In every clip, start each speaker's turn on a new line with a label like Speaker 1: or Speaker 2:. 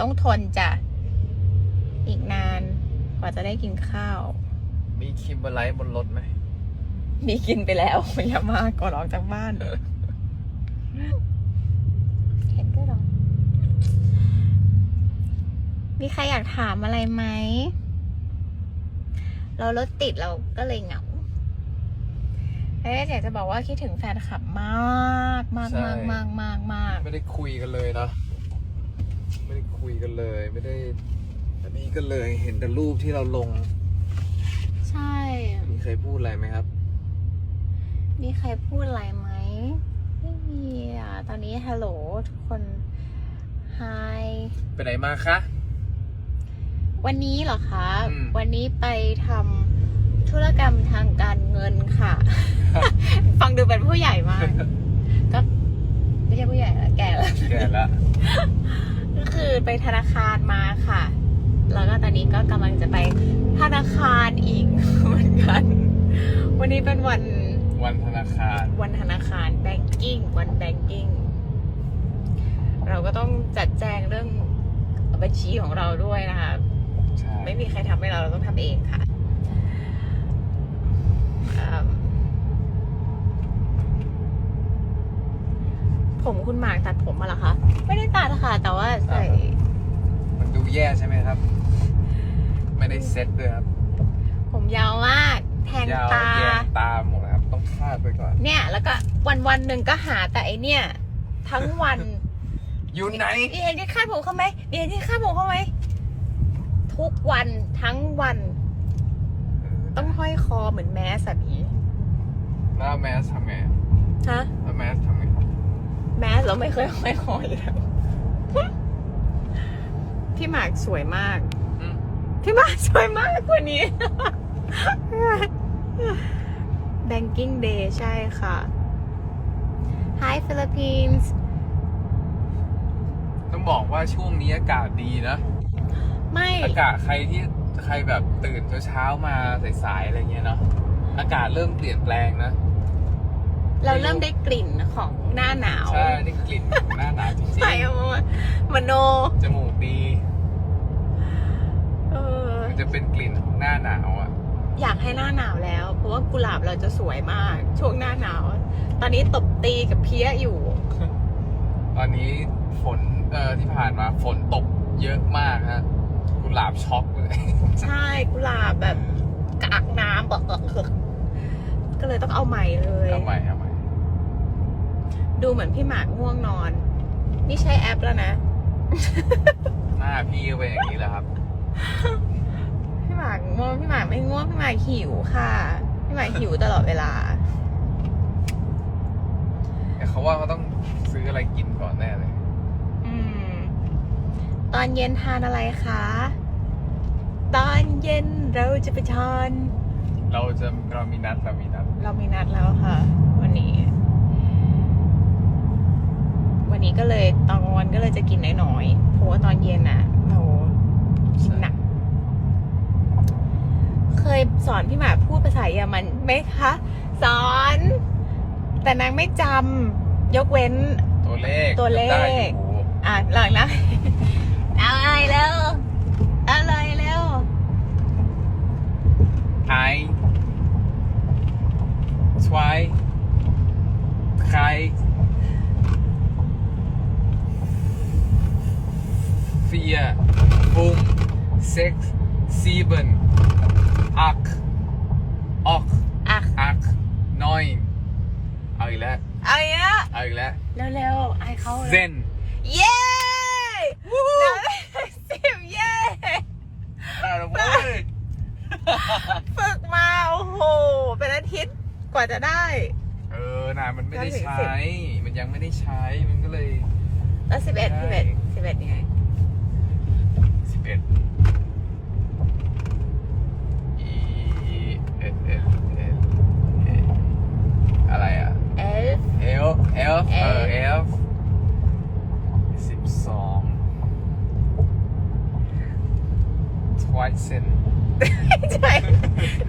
Speaker 1: ต้องทนจ้ะ อีกนานกว่าจะได้กินข้าว
Speaker 2: มีคิมเบอร์ไลท์บนรถไหม
Speaker 1: มีกินไปแล้วอย่ามาก่อนออกจากบ้านเห็นด้วยเหรอ มีใครอยากถามอะไรไหม เรารถติดเราก็เลยเหงาเอ๊ะอยากจะบอกว่าคิดถึงแฟนคลับมาก มาก
Speaker 2: ใช่
Speaker 1: มากมากมากมาก
Speaker 2: ไม่ได้คุยกันเลยเนอะ ไม่ได้คุยกันเลย ไม่ได้อันนี้ก็เลยเห็นแต่รูปที่เราลง
Speaker 1: ใช่
Speaker 2: มีใครพูดอะไรไหมครับ
Speaker 1: มีใครพูดอะไรไหมไม่มีอะตอนนี้ฮัลโหลทุกคนไฮ
Speaker 2: ไปไหนมาคะ
Speaker 1: วันนี้เหรอคะ
Speaker 2: อืม
Speaker 1: วันนี้ไปทำธุรกรรมทางการเงินค่ะ ฟังดูเป็นผู้ใหญ่มาก ก็ไม่ใช่ผู้ใหญ่ละแก่แล้ว
Speaker 2: แก่ละ
Speaker 1: ก็คือไปธนาคารมาค่ะ แล้วก็ตอนนี้ก็กำลังจะไปธนาคารอีกเหมือนกัน วันนี้เป็นวัน
Speaker 2: วันธนาคาร
Speaker 1: วันธนาคารแบงกิ้งวันแบงกิ้งเราก็ต้องจัดแจงเรื่องบัญชีของเราด้วยนะคะ
Speaker 2: ใช่
Speaker 1: ไม่มีใครทำให้เราเราต้องทำเองค่ะอืม ผมคุณหมากตัดผมมาเหรอคะ ไม่ได้ตัดค่ะ แต่ว่าใส่
Speaker 2: มันดูแย่ใช่ไหมครับ ไม่ได้เซ็ตด้วยครับ
Speaker 1: ผมยาวมาก แทง
Speaker 2: ยาว
Speaker 1: ตา
Speaker 2: แยงตาหมดนะครับ ต้องคาดไปก่อน
Speaker 1: เนี่ย แล้วก็วันวันๆหนึ่งก็หาแต่ไอเนี่ย ทั้งวัน
Speaker 2: อยู่ไหน
Speaker 1: มีเห็นที่คาดผมเขาไหมมีเห็นที่คาดผมเขาไหมทุกวันทั้งวัน ต้องห้อยคอเหมือนแมสแบบนี้
Speaker 2: แล้วแมสทำไง
Speaker 1: ฮะ
Speaker 2: แล้วแมสทำไง
Speaker 1: แมสเราไม่เคยห้อยคออยู่แล้วพี่หมากสวยมาก
Speaker 2: อืม
Speaker 1: พี่หมากสวยมากกว่านี้ Banking Day ใช่ค่ะ Hi Philippines
Speaker 2: ต้องบอกว่าช่วงนี้อากาศดีนะ
Speaker 1: ไม่
Speaker 2: อากาศใครที่ใครแบบตื่นเช้าๆมาสายๆอะไรเงี้ยเนาะอากาศเริ่มเปลี่ยนแปลงนะ
Speaker 1: เราเริ่มได้กลิ่นของหน้าหนาว
Speaker 2: ใช่ได้กลิ่นของหน้าหนาวจริง
Speaker 1: ใช่มโน
Speaker 2: ๆจมูกดี
Speaker 1: เออ
Speaker 2: มันจะเป็นกลิ่นของหน้าหนาวอะ
Speaker 1: อยากให้หน้าหนาวแล้ว เพราะว่ากุหลาบเราจะสวยมาก ช่วงหน้าหนาว ตอนนี้ตบตีกับเพี้ยอยู่
Speaker 2: ตอนนี้ฝนเอ่อที่ผ่านมาฝนตกเยอะมากฮะกุหลาบช็อกเลย
Speaker 1: ใช่กุหลาบแบบกากน้ำเบอะก็เลยต้องเอาใหม่เลย
Speaker 2: เอาใหม่เอาใหม่
Speaker 1: ดูเหมือนพี่หมากง่วงนอน นี่ใช้แอปแล้วนะ
Speaker 2: หน้าพี่ก็เป็นอย่างนี้แหละครับ
Speaker 1: พี่หมากง่วงพี่หมากไม่ง่วงพี่หมากหิวค่ะ พี่หมากหิวตลอดเวลา
Speaker 2: แต่เขาว่าเขาต้องซื้ออะไรกินก่อนแน่เลย
Speaker 1: อืม ตอนเย็นทานอะไรคะ ตอนเย็นเราจะไปทาน
Speaker 2: เราจะเรามีนัดเรามีนัด
Speaker 1: เรามีนัดแล้วค่ะ วันนี้ วันนี้ก็เลยตอนกลางวันก็เลยจะกินน้อยๆเพราะว่าตอนเย็นน่ะเรากินหนัก เคยสอนพี่หมากพูดภาษาเยอรมันไหมคะ สอน แต่นางไม่จำยกเว้น
Speaker 2: ตัวเลข
Speaker 1: ตัวเลข
Speaker 2: ได้อยู่
Speaker 1: อะหลังนะ อะไรแล้วอะไรแล้ว
Speaker 2: ไอทวายใคร เฟียฟุมเซ็กซีเบนอักออก
Speaker 1: อะ
Speaker 2: อักนอยเอาอีกแล้ว
Speaker 1: เอาอีกแล้ว
Speaker 2: เอาอีกแล้ว
Speaker 1: เร็วๆไอเขา
Speaker 2: เซน
Speaker 1: เย้เราได้สิบเย้
Speaker 2: ได้แล้วเว้ย
Speaker 1: ฝึกมาโอ้โห เป็นอาทิตย์กว่าจะได้
Speaker 2: เออนะมันไม่ได้
Speaker 1: ได้ถึง
Speaker 2: ใช้ มันยังไม่ได้ใช้ มันก็เลย
Speaker 1: แล้วสิบเอ็ด
Speaker 2: ได้
Speaker 1: สิบเอ็ดสิบเอ็ดยังไง
Speaker 2: สิบ เอ็ดอีเอ็ดเอ็ดเอ็ดเอ็ดอะไรอะ
Speaker 1: เอฟ
Speaker 2: เอลเอลเออเอลสิบสองทวายเซน
Speaker 1: ใช่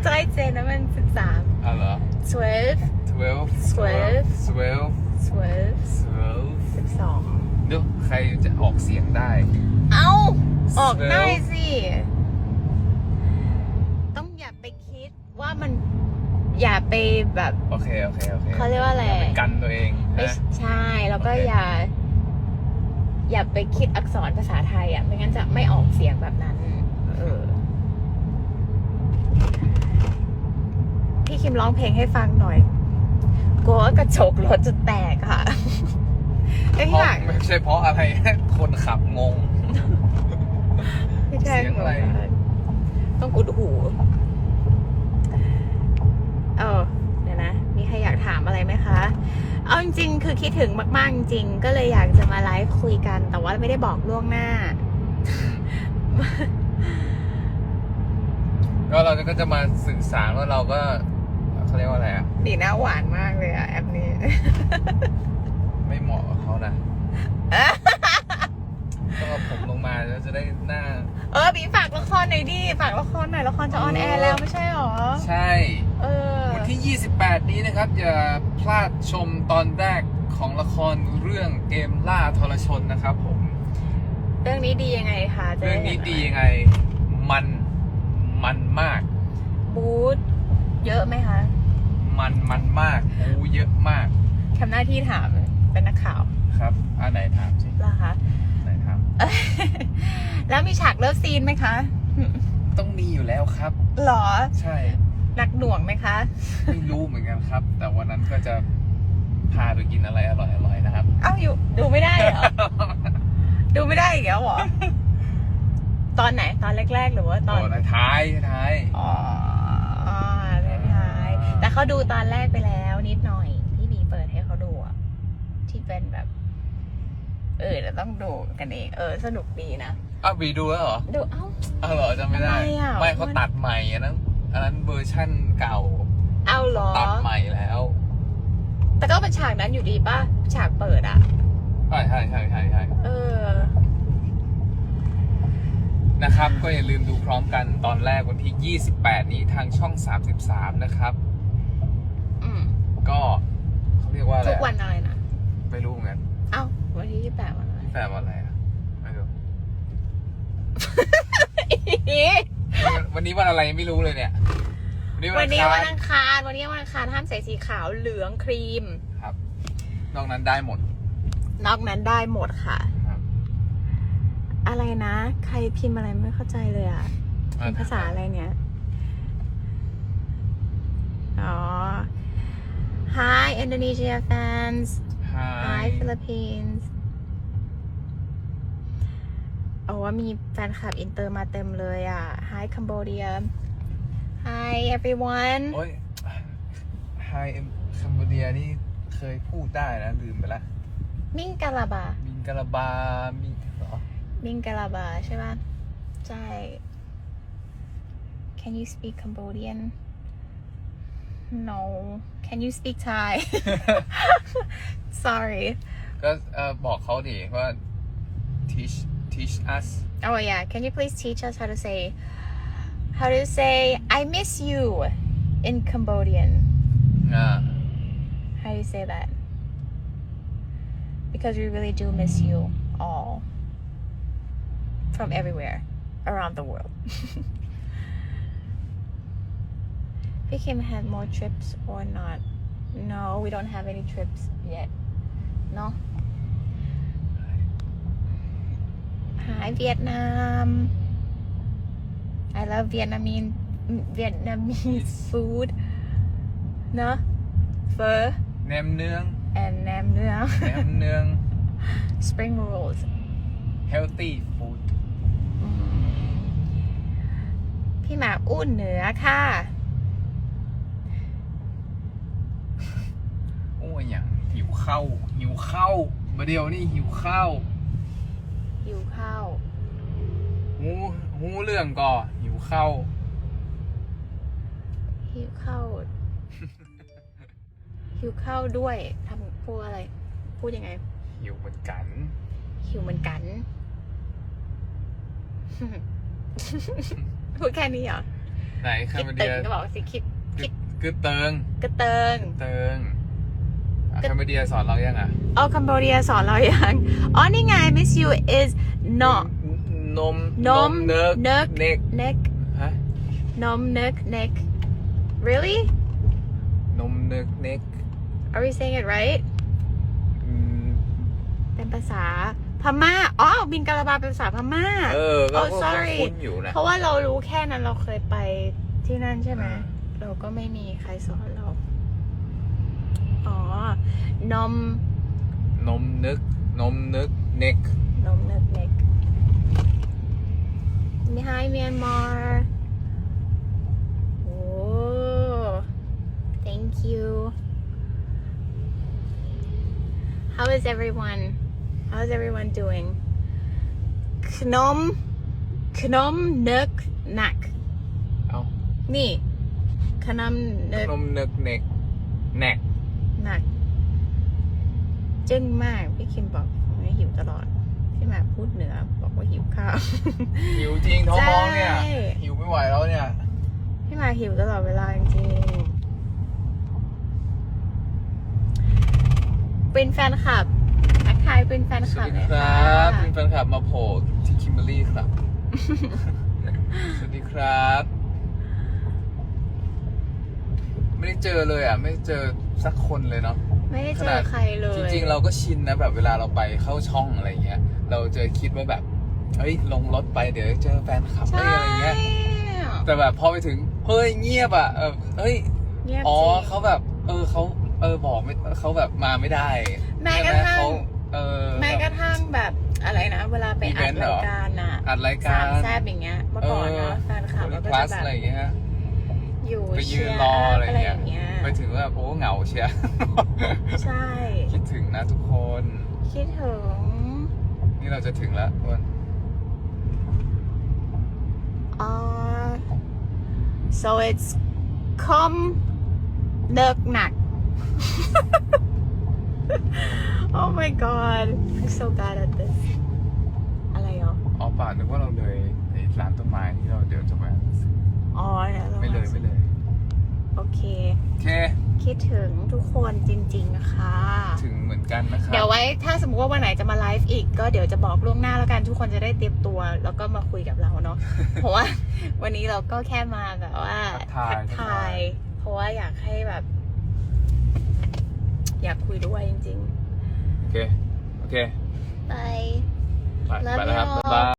Speaker 1: ใช่เจนนะมันสิบสาม
Speaker 2: อ๋อเหรอ
Speaker 1: twelve
Speaker 2: twelve
Speaker 1: Twelve
Speaker 2: twelve
Speaker 1: twelve
Speaker 2: twelve
Speaker 1: twelve สิบสอง
Speaker 2: ดูใครจะออกเสียงได้
Speaker 1: เอ้า ออก
Speaker 2: Spell
Speaker 1: ได้สิ ต้องอย่าไปคิดว่ามันอย่าไปแบบ
Speaker 2: โอเคโอเคโอเค
Speaker 1: เขาเรียกว่าอะไร
Speaker 2: ย่ปกันตัวเอง
Speaker 1: ไม่
Speaker 2: นะ
Speaker 1: ใช่แล้วก็
Speaker 2: โอเค
Speaker 1: อย่า อย่าไปคิดอักษรภาษาไทยอะไม่งั้นจะไม่ออกเสียงแบบนั้น เออ พี่คิมร้องเพลงให้ฟังหน่อยกลัวว่ากระจกรถจะแตกค่ะไอ้
Speaker 2: เพ
Speaker 1: ที่
Speaker 2: ราะ
Speaker 1: อยาก
Speaker 2: ไม่ใช่เพราะอะไรคนขับงง
Speaker 1: ไม่ ใช่
Speaker 2: เสียงอะไร
Speaker 1: ต้องอุดหู เออเดี๋ยวนะ มีใครอยากถามอะไรไหมคะ เอาจริงๆ คือคิดถึงมากๆ จริงๆ ก็เลยอยากจะมาไลฟ์คุยกัน แต่ว่าไม่ได้บอกล่วงหน้า
Speaker 2: ก็เราก็จะมาสื่อสารว่าเราก็เขาเรียกว่าอะไรอะ
Speaker 1: ดีหน้าหวานมากเลยอะแอปนี้
Speaker 2: ไม่เหมาะกับเขานะ ต้องเอาผมลงมาแล้วจะได้หน้า
Speaker 1: เออ บีฝากละครหน่อยดิฝากละครหน่อยละครจะออนแอร์แล้วไม่ใช่หรอ
Speaker 2: ใช่
Speaker 1: เออ
Speaker 2: วันที่ 28 นี้นะครับ อย่าพลาดชมตอนแรกของละครเรื่องเกมล่าทรชนนะครับผม
Speaker 1: เรื่องนี้ดียังไงคะจะ
Speaker 2: เรื่องนี้ดียังไง มันมันมาก
Speaker 1: บูธเยอะไหมคะ
Speaker 2: มันมันมากโอ้เยอะมาก
Speaker 1: ทำหน้าที่ถามเป็นนักข่าว
Speaker 2: ครับอันไหนถามสิ
Speaker 1: เหรอคะ
Speaker 2: ไหนถาม
Speaker 1: แล้วมีฉากเลิฟซีนไหมคะ
Speaker 2: ต้องมีอยู่แล้วครับ
Speaker 1: หรอ
Speaker 2: ใช่
Speaker 1: หนักหน่วงไหมคะ
Speaker 2: ไม่รู้เหมือนกันครับ แต่วันนั้นก็จะพาไปกินอะไรอร่อยๆนะครับ
Speaker 1: เอ้าอยู่ ดูไม่ได้เหรอ ดูไม่ได้อีกแล้วเหรอ ตอนไหนตอนแรก ๆ หรือว่าตอน
Speaker 2: โอ้ท้ายท้าย
Speaker 1: อ๋อเล่นท้าย แต่เขาดูตอนแรกไปแล้วนิดหน่อยพี่บีเปิดให้เขาดูอะที่เป็นแบบ เออแต่ต้องดูกันเอง เออ สนุกดีนะ
Speaker 2: อ้าวบีดูแล้วเหรอ
Speaker 1: ดูเอ้า
Speaker 2: อ้าวเหรอจำไม่ได้
Speaker 1: ทำไมอะ
Speaker 2: ไม่เขาตัดใหม่อันนั้นอันนั้นเวอร์ชั่นเก่า
Speaker 1: เอาเหรอ
Speaker 2: ตัดใหม่แล้ว
Speaker 1: แต่ก็เป็นฉากนั้นอยู่ดีป่ะ ฉากเปิดอะ
Speaker 2: ใช่ใช่ใช่ใช่ใช่
Speaker 1: เออ
Speaker 2: นะครับ ก็อย่าลืมดูพร้อมกันตอนแรกวันที่ 28 นี้ทางช่อง 33 นะครับ
Speaker 1: อืม
Speaker 2: ก็เขาเรียกว่าอะไร
Speaker 1: ทุก
Speaker 2: อะ
Speaker 1: วันอะไรนะ
Speaker 2: ไม่รู้เหมือนกัน
Speaker 1: เอ้าวัน ที่ยี่แปดวันอะไร
Speaker 2: แต่วันอะไรอะไม่รู้วันนี้วันอะไรไม่รู้เลยเนี่ย วันนี้
Speaker 1: วั
Speaker 2: วันน
Speaker 1: นี้
Speaker 2: อัง
Speaker 1: วัน
Speaker 2: คาร
Speaker 1: อังคาร วันนี้วันอังคารห้ามใส่สีขาวเหลืองครีม
Speaker 2: ครับ นอกนั้นได้หมด
Speaker 1: นอกนั้นได้หมดค่ะ
Speaker 2: ครับ
Speaker 1: อะไรนะ ใครพิมพ์อะไรไม่เข้าใจเลยอะพิมพ์ภาษาอะไรเนี่ย อ๋อ Hi Indonesia fans Hi Philippines โอ้ว่ามีแฟนคลับอินเตอร์มาเต็มเลยอะ Hi Cambodia Hi everyone
Speaker 2: โอ้ยไฮคัมบูเดียนี่เคยพูดได้นะลืมไปละ
Speaker 1: มิงกาลาบา
Speaker 2: มิงกะลาบามีเหรอ
Speaker 1: มิงกาลาบาใช่ป่ะ ใช่ Can you speak Cambodian No Can you speak Thai Sorry
Speaker 2: ก็เออบอกเขาดิว่า teach teach us?
Speaker 1: Oh yeah. Can you please teach us how to say how to say I miss you in Cambodian?
Speaker 2: อ่า
Speaker 1: How do you say that? Because we really do miss you all from everywhere around the world. We can have more trips or not. No we don't have any trips yet. No Hi Vietnam I love Vietnamese Vietnamese food เนอะ Phở
Speaker 2: แหนมเนือง
Speaker 1: and nem nướng
Speaker 2: แหนมเนือง
Speaker 1: spring rolls
Speaker 2: healthy food
Speaker 1: พี่หมากอุ่นเหนือค่ะ
Speaker 2: โอ้ยอย่างหิวข้าวหิวข้าวมาเดียวนี่หิวข้าว
Speaker 1: หิวข้าว
Speaker 2: หูหูเรื่องก่อหิวข้าว
Speaker 1: หิวข้าวหิวข้าวด้วยทำพูดอะไร พูดยังไง
Speaker 2: หิวเหมือนกัน
Speaker 1: หิวเหมือนกัน พูดแค่นี้เหรอ
Speaker 2: ไหนคั
Speaker 1: คิ
Speaker 2: ม
Speaker 1: ด
Speaker 2: บู
Speaker 1: ตึ
Speaker 2: เดีย
Speaker 1: งก็บอกสิคิดคิด
Speaker 2: กึดเติง
Speaker 1: กระเติง
Speaker 2: เติง แคมเบเดียสอนเรายังอะ
Speaker 1: อ๋อคัมโบเดียสอนเราอย่างอ๋อนี่ไง Miss You is not
Speaker 2: นม
Speaker 1: นม
Speaker 2: เนิก
Speaker 1: เนิก
Speaker 2: เน็ก
Speaker 1: neck
Speaker 2: ฮะ
Speaker 1: num neck neck really
Speaker 2: นมเนิกเน็ก
Speaker 1: are we saying it right
Speaker 2: อืม
Speaker 1: เป็นภาษาพม่า อ๋อ บินกาลาบาเป็นภาษาพม่า
Speaker 2: เออ ก็
Speaker 1: Oh,
Speaker 2: ก็
Speaker 1: sorry
Speaker 2: คุ้นอยู่นะ
Speaker 1: เพราะว่าเรารู้แค่นั้นเราเคยไปที่นั่นใช่ไหม
Speaker 2: อ่า
Speaker 1: เราก็ไม่มีใครสอนเรา อ๋อนม
Speaker 2: นมนึก นมนึกเน็ก
Speaker 1: นมเล็กเล็กมี Hi Myanmar โอ้ thank you how is everyone how is everyone doing ขนมขนมนึกหนัก
Speaker 2: เอ้า
Speaker 1: นี่ขนมนึก
Speaker 2: นมนึกเน็กแน็ก
Speaker 1: หนัก จึ้งมากพี่คิมบอกว่าหิวตลอดพี่หมากพูดเหนือบอกว่าหิวข้าว
Speaker 2: หิวจริงท้องร้องเนี่ย
Speaker 1: ใช่
Speaker 2: หิวไม่ไหวแล้วเนี่ย
Speaker 1: พี่หมากหิวตลอดเวลาจริงๆเป็นแฟนคลับทักทายเป็นแฟน
Speaker 2: ส
Speaker 1: คลั
Speaker 2: วั
Speaker 1: บ
Speaker 2: สดี
Speaker 1: หน่อย
Speaker 2: ค
Speaker 1: ค่ะ
Speaker 2: รับมีแฟนคลับมาโผล่ที่คิมเบอรรี่ครับ สวัสดีครับ ไม่ได้เจอเลยอะ ไม่ได้เจอสักคนเลยเนาะ
Speaker 1: ไม่ได้เจ
Speaker 2: ขนา
Speaker 1: อ
Speaker 2: ด
Speaker 1: ใครเลย
Speaker 2: จริงๆ เราก็ชินนะแบบเวลาเราไปเข้าช่องอะไรเงี้ย เราจะคิดว่าแบบเฮ้ยลงรถไปเดี๋ยวเจอแฟนคลับ
Speaker 1: ใช่
Speaker 2: ได้อะไรเงี้ยแต่แบบพอไปถึงเฮ้ยเงียบอะเออเฮ้ย
Speaker 1: เงียบ
Speaker 2: อ๋อ
Speaker 1: จริง
Speaker 2: เขาแบบ เออเขาเออบอกไม่เขาแบบมาไม่ได้
Speaker 1: แม้กระ
Speaker 2: ใช่ไห
Speaker 1: ทั่ง
Speaker 2: เขาเออ
Speaker 1: แม้กระทั่งแบบอะไรนะ เวลาไปอัด
Speaker 2: Event เหร
Speaker 1: รา
Speaker 2: อ
Speaker 1: ยการน่ะ
Speaker 2: อัดราย
Speaker 1: สากา
Speaker 2: มร
Speaker 1: แซบอย่างเงี้ยเมื่อก่อนเนาะแฟนคลับเราก็
Speaker 2: คลา
Speaker 1: จะ
Speaker 2: ส
Speaker 1: แบบ
Speaker 2: อะไรอย่างเงี้ยฮะ
Speaker 1: อยู่
Speaker 2: ไปยื
Speaker 1: เชี
Speaker 2: น
Speaker 1: ยร์
Speaker 2: รออะไร
Speaker 1: อะไรอ
Speaker 2: เงี้ย
Speaker 1: ย่างเงี้ย
Speaker 2: ไปถึงว่าโอ้เหงาเชียร์
Speaker 1: ใช่
Speaker 2: คิดถึงนะทุกคน
Speaker 1: คิดถึง
Speaker 2: นี่เราจะถึงแล้วทุกคน
Speaker 1: อ่า so it's come เนิกหนัก oh my god I'm so bad at this อะไรเหรอ
Speaker 2: อ๋อป่านึกว่าเราเลยไอ้ร้านต้นไม้ที่เราเดี๋ยวจะไป
Speaker 1: อ๋อเนี่ยรา
Speaker 2: ไม่เลยไม่เลย
Speaker 1: โอเค
Speaker 2: โอเค
Speaker 1: คิดถึงทุกคนจริงๆนะคะ
Speaker 2: ถึงเหมือนกันนะครับ
Speaker 1: เดี๋ยวไว้ถ้าสมมติว่าวันไหนจะมาไลฟ์อีก ก็เดี๋ยวจะบอกล่วงหน้าแล้วกันทุกคนจะได้เตรียมตัว แล้วก็มาคุยกับเราเนาะ เพราะว่าวันนี้เราก็แค่มาแบบว่า
Speaker 2: ทักทาย
Speaker 1: ทักทายเพราะว่าอยากให้แบบ อยากคุยด้วยจริง
Speaker 2: โอเค โอเค
Speaker 1: ๆไป
Speaker 2: ไป
Speaker 1: Love
Speaker 2: ไปแล้วครับ
Speaker 1: you all
Speaker 2: บ๊ายบาย